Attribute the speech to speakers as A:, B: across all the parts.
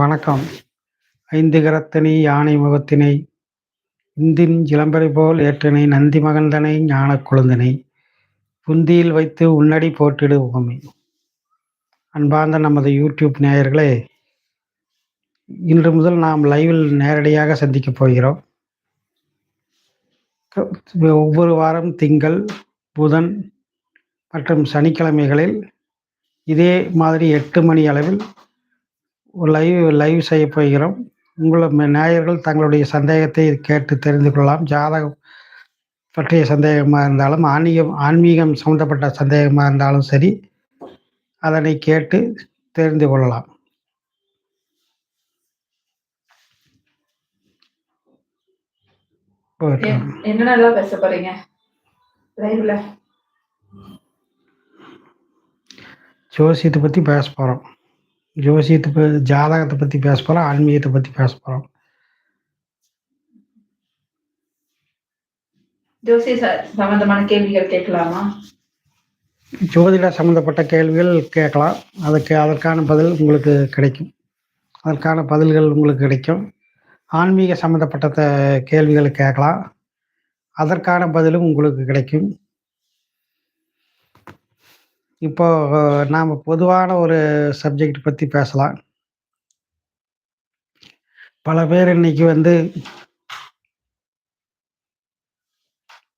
A: வணக்கம். ஐந்து கரத்தினை யானை முகத்தினை இந்தின் இளம்பரை போல் ஏற்றினை நந்தி மகந்தனை ஞான குழந்தனை புந்தியில் வைத்து உன்னடி போற்றிடு அன்பார்ந்த நமது யூடியூப் நேயர்களே, இன்று முதல் நாம் லைவில் நேரடியாக சந்திக்கப் போகிறோம். ஒவ்வொரு வாரம் திங்கள், புதன் மற்றும் சனிக்கிழமைகளில் இதே மாதிரி எட்டு மணி அளவில் லைவ் லைவ் செய்யப் போகிறோம். உங்கள நேயர்கள் தங்களுடைய சந்தேகத்தை கேட்டு தெரிந்து கொள்ளலாம். ஜாதகம் பற்றிய சந்தேகமா இருந்தாலும், ஆன்மீகம் ஆன்மீகம் சம்மந்தப்பட்ட சந்தேகமா இருந்தாலும் சரி, அதனை கேட்டு தெரிந்து கொள்ளலாம்.
B: என்னென்னலாம் பேச போறீங்க? லைவ்ல.
A: ஜோசியத்த பத்தி பேசப் போறோம். ஜோசியத்த ப ஜாதகத்த பத்தி பேசப் போறோம். ஆன்மீகத்த பத்தி பேசப் போறோம்.
B: ஜோசிய கேள்விகள் கேட்கலாமா?
A: ஜோதிட சம்மந்தப்பட்ட கேள்விகள் கேட்கலாம். அதுக்கு அதற்கான பதில் உங்களுக்கு கிடைக்கும். அதற்கான பதில்கள் உங்களுக்கு கிடைக்கும். ஆன்மீக சம்மந்தப்பட்ட கேள்விகள கேட்கலாம். அதற்கான பதிலும் உங்களுக்கு கிடைக்கும். இப்போ நாம் பொதுவான ஒரு சப்ஜெக்ட் பற்றி பேசலாம். பல பேர் இன்னைக்கு வந்து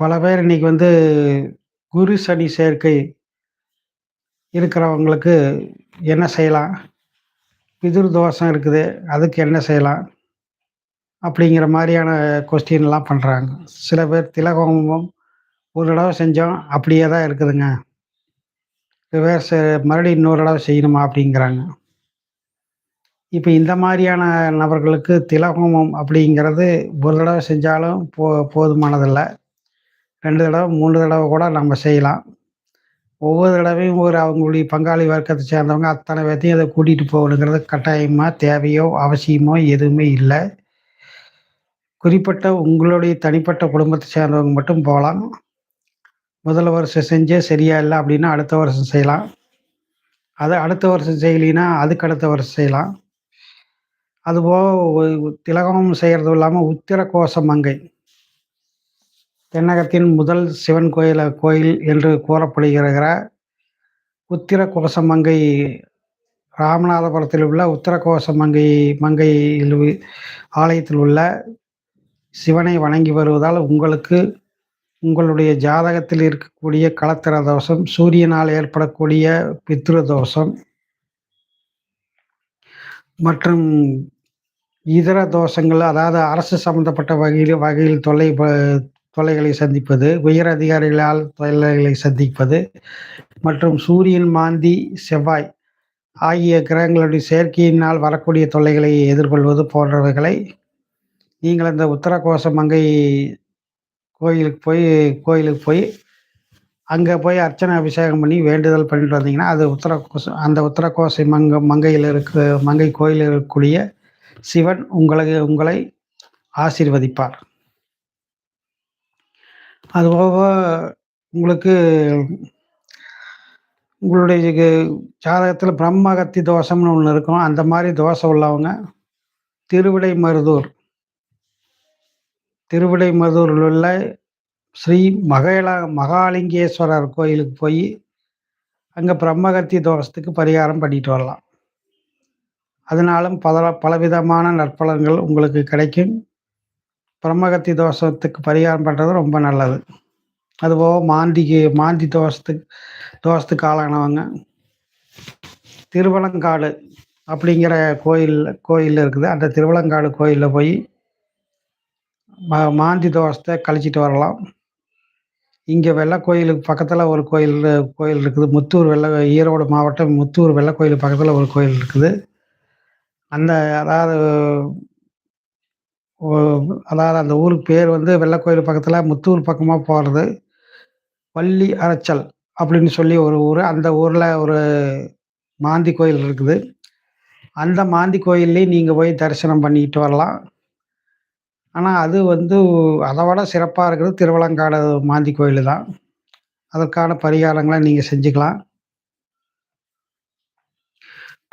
A: பல பேர் இன்னைக்கு வந்து குரு, சனி சேர்க்கை இருக்கிறவங்களுக்கு என்ன செய்யலாம்? பிதுர் தோஷம் இருக்குது. அதுக்கு என்ன செய்யலாம்? அப்படிங்கிற மாதிரியான கொஸ்டின்லாம் பண்ணுறாங்க சில பேர் திலகோமம் ஒரு தடவை செஞ்சோம். அப்படியே தான் இருக்குதுங்க. ரிவர்ஸ் மறுபடியும் இன்னொரு தடவை செய்யணுமா? அப்படிங்கிறாங்க. இப்போ இந்த மாதிரியான நபர்களுக்கு திலகோமம் அப்படிங்கிறது ஒரு தடவை செஞ்சாலும் போ போதுமானதில்லை ரெண்டு தடவை மூணு தடவை கூட நம்ம செய்யலாம். ஒவ்வொரு தடவையும் ஒரு அவங்களுடைய பங்காளி வர்க்கத்தை சேர்ந்தவங்க அத்தனை பேர்த்தையும் அதை கூட்டிகிட்டு போகணுங்கிறது கட்டாயமாக தேவையோ, அவசியமோ எதுவுமே இல்லை குறிப்பிட்ட உங்களுடைய தனிப்பட்ட குடும்பத்தை சேர்ந்தவங்க மட்டும் போகலாம் முதல் வருஷம் செஞ்சே சரியா இல்லை அப்படின்னா, அடுத்த வருஷம் செய்யலாம். அது அடுத்த வருஷம் செய்யலைன்னா, அதுக்கு அடுத்த வருஷம் செய்யலாம். அதுபோக திலகமும் செய்கிறதும் இல்லாமல் உத்திர கோஷ மங்கை தென்னகத்தின் முதல் சிவன் கோயில கோயில் என்று கூறப்படுகிற உத்திர கோசமங்கை ராமநாதபுரத்தில் உள்ள உத்திர கோசமங்கை மங்கையில் ஆலயத்தில் உள்ள சிவனை வணங்கி வருவதால் உங்களுக்கு உங்களுடைய ஜாதகத்தில் இருக்கக்கூடிய கலத்திர தோஷம், சூரியனால் ஏற்படக்கூடிய பித்ரு தோஷம் மற்றும் இதர தோஷங்கள் அதாவது அரசு சம்பந்தப்பட்ட வகையில் வகையில் தொல்லை தொல்லைகளை சந்திப்பது, உயர் அதிகாரிகளால் தொல்லைகளை சந்திப்பது மற்றும் சூரியன், மாந்தி, செவ்வாய் ஆகிய கிரகங்களுடைய செயற்கையினால் வரக்கூடிய தொல்லைகளை எதிர்கொள்வது போன்றவைகளை நீங்கள் அந்த உத்தர கோச மங்கை கோயிலுக்கு போய் கோயிலுக்கு போய் அங்கே போய் அர்ச்சனை, அபிஷேகம் பண்ணி வேண்டுதல் பண்ணிட்டு வந்தீங்கன்னா, அது உத்தர கோச அந்த உத்தர கோசை மங்க மங்கையில் இருக்க மங்கை கோயிலில் இருக்கக்கூடிய சிவன் உங்களுக்கு உங்களை ஆசீர்வதிப்பார். அதுபோக உங்களுக்கு உங்களுடைய ஜாதகத்தில் பிரம்மகத்தி தோஷம்னு ஒன்று இருக்கும். அந்த மாதிரி தோஷம் உள்ளவங்க திருவிடை மருதூர் திருவிடைமதூரில் உள்ள ஸ்ரீ மகள மகாலிங்கேஸ்வரர் கோயிலுக்கு போய் அங்கே பிரம்மகத்தி தோஷத்துக்கு பரிகாரம் பண்ணிட்டு வரலாம். அதனாலும் பல பலவிதமான நற்பலன்கள் உங்களுக்கு கிடைக்கும். பிரம்மகத்தி தோஷத்துக்கு பரிகாரம் பண்ணுறது ரொம்ப நல்லது. அதுபோக மாந்திக்கு மாந்தி தோஷத்துக்கு தோஷத்துக்கு ஆளானவங்க திருவலங்காடு அப்படிங்கிற கோயில் கோயில் இருக்குது. அந்த திருவலங்காடு கோயிலில் போய் மா மாந்தி தோஷத்த கழிச்சிட்டு வரலாம். இங்கே வெள்ளை கோயிலுக்கு பக்கத்தில் ஒரு கோயில் கோயில் இருக்குது. முத்தூர் வெள்ளை ஈரோடு மாவட்டம் முத்தூர் வெள்ளக்கோயில் பக்கத்தில் ஒரு கோயில் இருக்குது. அந்த அதாவது அதாவது அந்த ஊருக்கு பேர் வந்து வெள்ளை கோயில் பக்கத்தில் முத்தூர் பக்கமாக போகிறது வள்ளி அரைச்சல் அப்படின்னு சொல்லி ஒரு ஊர் அந்த ஊரில் ஒரு மாந்தி கோயில் இருக்குது. அந்த மாந்தி கோயில்லேயும் நீங்கள் போய் தரிசனம் பண்ணிக்கிட்டு வரலாம். ஆனால் அது வந்து அதை விட சிறப்பாக இருக்கிறது திருவலங்காடு மாந்தி கோயில் தான். அதற்கான பரிகாரங்களை நீங்கள் செஞ்சுக்கலாம்.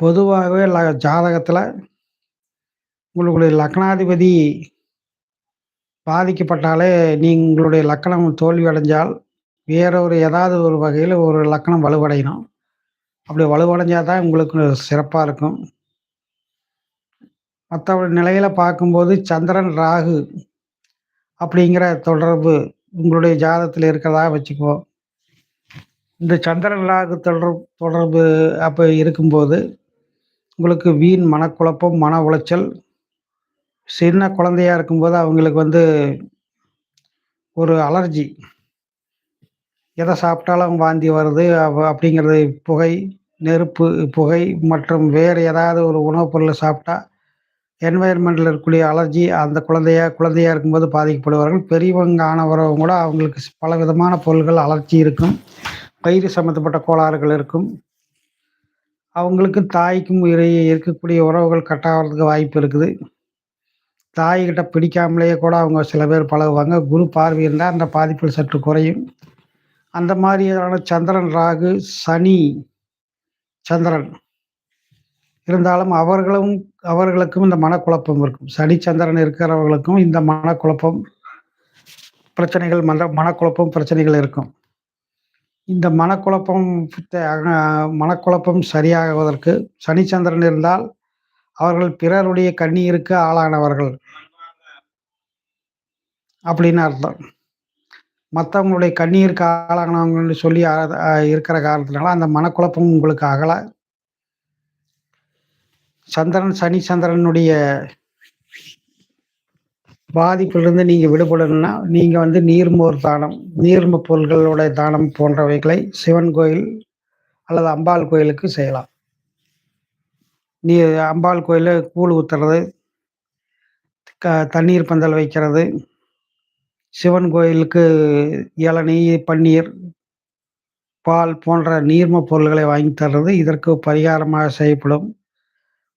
A: பொதுவாகவே ல ஜாதகத்தில் உங்களுடைய லக்னாதிபதி பாதிக்கப்பட்டாலே நீங்களுடைய லக்கணம் தோல்வி அடைஞ்சால் வேறொரு ஏதாவது ஒரு வகையில் ஒரு லக்கணம் வலுவடையணும் அப்படி வலுவடைஞ்சால் தான் உங்களுக்கு சிறப்பாக இருக்கும் மற்ற நிலையில பார்க்கும்போது சந்திரன் ராகு அப்படிங்கிற தொடர்பு உங்களுடைய ஜாதத்தில் இருக்கிறதா வச்சுக்குவோம் இந்த சந்திரன் ராகு தொடர்பு தொடர்பு அப்போ இருக்கும்போது உங்களுக்கு வீண் மனக்குழப்பம் மன உளைச்சல் சின்ன குழந்தையா இருக்கும்போது அவங்களுக்கு வந்து ஒரு அலர்ஜி. எதை சாப்பிட்டாலும் வாந்தி வருது அப்படிங்கிறது புகை நெருப்பு புகை மற்றும் வேறு ஏதாவது ஒரு உணவுப் பொருளை சாப்பிட்டா என்வாயர்மெண்ட்டில் இருக்கக்கூடிய அலர்ஜி அந்த குழந்தையா குழந்தையா இருக்கும்போது பாதிக்கப்படுவார்கள். பெரியவங்க ஆனவரவங்க கூட அவங்களுக்கு பல விதமான பொருள்கள் அலர்ஜி இருக்கும். பயிறு சம்மந்தப்பட்ட கோளாறுகள் இருக்கும். அவங்களுக்கு தாய்க்கும் இடையே இருக்கக்கூடிய உறவுகள் கட்டாகிறதுக்கு வாய்ப்பு இருக்குது. தாய்கிட்ட பிடிக்காமலேயே கூட அவங்க சில பேர் பழகுவாங்க. குரு பார்வை இருந்தால் அந்த பாதிப்புகள் சற்று குறையும். அந்த மாதிரியான சந்திரன் ராகு சனி சந்திரன் இருந்தாலும் அவர்களும் அவர்களுக்கும் இந்த மனக்குழப்பம் இருக்கும். சனி சந்திரன் இருக்கிறவர்களுக்கும் இந்த மனக்குழப்பம் பிரச்சனைகள் மன மனக்குழப்பம் பிரச்சனைகள் இருக்கும். இந்த மனக்குழப்பம் மனக்குழப்பம் சரியாகுவதற்கு சனி சந்திரன் இருந்தால் அவர்கள் பிறருடைய கண்ணீருக்கு ஆளானவர்கள். அப்படின்னு அர்த்தம். மற்றவங்களுடைய கண்ணீருக்கு ஆளானவங்கன்னு சொல்லி இருக்கிற காரணத்தினால அந்த மனக்குழப்பம் உங்களுக்கு அகல. சந்திரன் சனி சந்திரனுடைய பாதிப்பிலிருந்து நீங்க விடுபடணும்னா நீங்க வந்து நீர்மோர் தானம் நீர்ம பொருள்களோட தானம் போன்றவைகளை சிவன் கோயில் அல்லது அம்பாள் கோயிலுக்கு செய்யலாம். நீ அம்பாள் கோயிலில் கூழ் ஊத்துறது க தண்ணீர் பந்தல் வைக்கிறது சிவன் கோயிலுக்கு இளநீ பன்னீர் பால் போன்ற நீர்ம பொருள்களை வாங்கி தர்றது இதற்கு பரிகாரமாக செய்யப்படும்.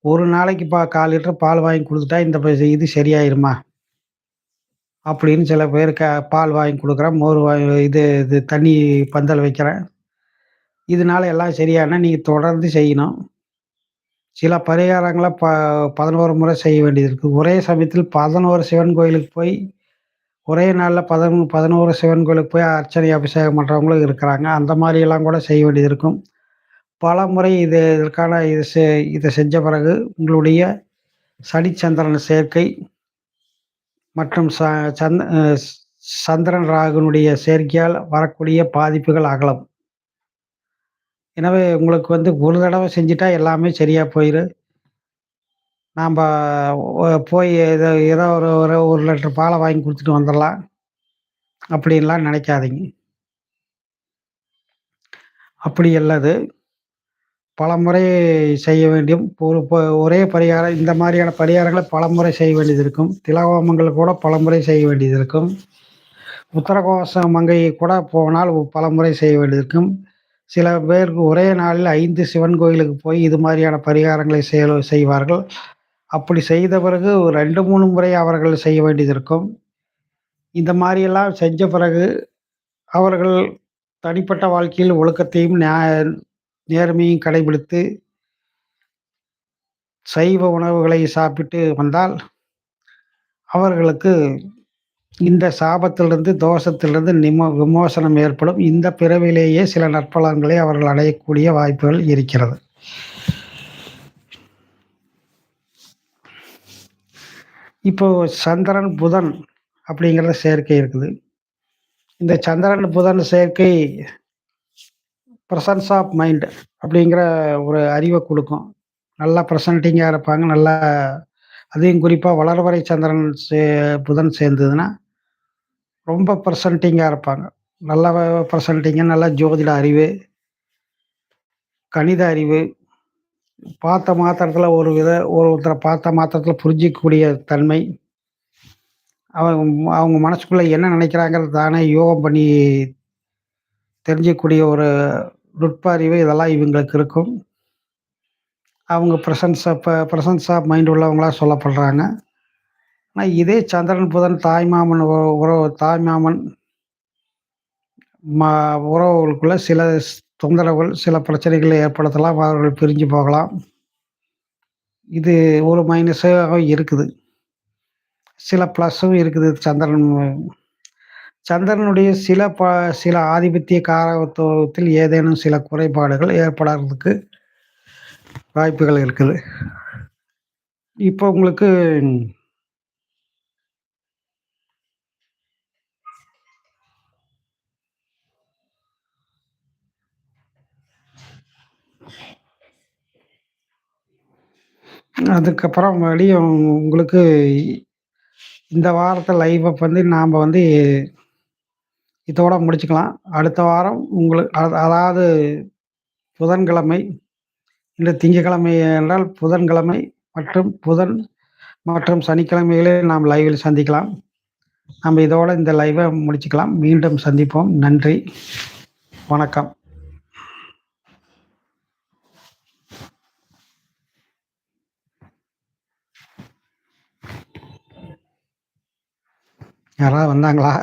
A: ஒரு நாளைக்கு பா கால் லிட்டர் பால் வாங்கி கொடுத்துட்டா இந்த ப- இது சரியாயிருமா? அப்படின்னு சில பேர் க பால் வாங்கி கொடுக்குறேன் மோர் வாங்கி இது இது தண்ணி பந்தல் வைக்கிறேன். இதனால எல்லாம் சரியானா நீங்கள் தொடர்ந்து செய்யணும். சில பரிகாரங்களை ப பதினோரு முறை செய்ய வேண்டியது இருக்குது ஒரே சமயத்தில் பதினோரு சிவன் கோயிலுக்கு போய் ஒரே நாளில் பதினோ பதினோரு சிவன் கோயிலுக்கு போய் அர்ச்சனை அபிஷேகம் பண்ணுறவங்களும் இருக்கிறாங்க. அந்த மாதிரியெல்லாம் கூட செய்ய வேண்டியது இருக்கும். பல முறை இது இதற்கான இது செ இதை செஞ்ச பிறகு உங்களுடைய சனிச்சந்திரன் சேர்க்கை மற்றும் ச சந்த சந்திரன் ராகுனுடைய சேர்க்கையால் வரக்கூடிய பாதிப்புகள் அகலம். எனவே உங்களுக்கு வந்து ஒரு தடவை செஞ்சுட்டா எல்லாமே சரியாக போயிடு நாம் போய் ஏதோ ஏதோ ஒரு ஒரு ஒரு லிட்டர் பாலை வாங்கி கொடுத்துட்டு வந்துடலாம் அப்படின்லாம் நினைக்காதீங்க. அப்படி அல்லது பல முறை செய்ய வேண்டியும் ஒரு ப- ஒரே பரிகாரம் இந்த மாதிரியான பரிகாரங்களை பல முறை செய்ய வேண்டியது இருக்கும் திலகோமங்கள் கூட பல முறை செய்ய வேண்டியது இருக்கும் உத்தரகோச மங்கை கூட போனால் பல முறை செய்ய வேண்டியது இருக்கும் சில பேருக்கு ஒரே நாளில் ஐந்து சிவன் கோயிலுக்கு போய் இது மாதிரியான பரிகாரங்களை செய செய்வார்கள். அப்படி செய்த பிறகு ஒரு ரெண்டு மூணு முறை அவர்கள் செய்ய வேண்டியது இருக்கும் இந்த மாதிரியெல்லாம் செஞ்ச பிறகு அவர்கள் தனிப்பட்ட வாழ்க்கையில் ஒழுக்கத்தையும் நியாய நேர்மையும் கடைபிடித்து சைவ உணவுகளை சாப்பிட்டு வந்தால் அவர்களுக்கு இந்த சாபத்திலிருந்து தோஷத்திலிருந்து நிமோ விமோசனம் ஏற்படும். இந்த பிறவிலேயே சில நற்பலன்களை அவர்கள் அடையக்கூடிய வாய்ப்புகள் இருக்கிறது. இப்போ சந்திரன் புதன் அப்படிங்கிற சேர்க்கை இருக்குது. இந்த சந்திரன் புதன் சேர்க்கை ப்ரெசன்ஸ் ஆஃப் மைண்ட் அப்படிங்கிற ஒரு அறிவை கொடுக்கும். நல்லா ப்ரெசன்ட்டிங்காக இருப்பாங்க. நல்லா அதையும் குறிப்பாக வளர்வரை சந்திரன் சே புதன் சேர்ந்ததுன்னா ரொம்ப ப்ரெசன்ட்டிங்காக இருப்பாங்க. நல்ல ப்ரெசன்டிங்கு நல்ல ஜோதிட அறிவு கணித அறிவு பார்த்த மாத்திரத்தில் ஒரு வித ஒருத்தரை பார்த்த மாத்திரத்தில் புரிஞ்சிக்கக்கூடிய தன்மை. அவங்க அவங்க மனசுக்குள்ளே என்ன நினைக்கிறாங்கிறது தானே யோகம் பண்ணி தெரிஞ்சிக்கக்கூடிய ஒரு நுட்ப அறிவு இதெல்லாம் இவங்களுக்கு இருக்கும். அவங்க presence of presence of mind உள்ளவங்களாக சொல்லப்படுறாங்க. ஆனால் இதே சந்திரன் புதன் தாய்மாமன் உறவு தாய்மாமன் மா உறவுகளுக்குள்ள சில தொந்தரவுகள் சில பிரச்சனைகளை ஏற்படுத்தலாம் அவர்கள் பிரிஞ்சு போகலாம். இது ஒரு மைனஸாக இருக்குது. சில ப்ளஸ்ஸும் இருக்குது சந்திரன் சந்திரனுடைய சில ப சில ஆதிபத்திய காரகத்துவத்தில் ஏதேனும் சில குறைபாடுகள் ஏற்படுறதுக்கு வாய்ப்புகள் இருக்குது. இப்போ உங்களுக்கு அதுக்கப்புறம் வெளிய உங்களுக்கு இந்த வாரத்தை லைவை வந்து நாம் வந்து இதோட முடிச்சுக்கலாம். அடுத்த வாரம் உங்களுக்கு அதாவது புதன்கிழமை, இந்த திங்கட்கிழமை என்றால் புதன்கிழமை மற்றும் புதன் மற்றும் சனிக்கிழமைகளில் நாம் லைவில் சந்திக்கலாம். நம்ம இதோட இந்த லைவை முடிச்சுக்கலாம். மீண்டும் சந்திப்போம். நன்றி. வணக்கம். யாராவது வந்தாங்களா?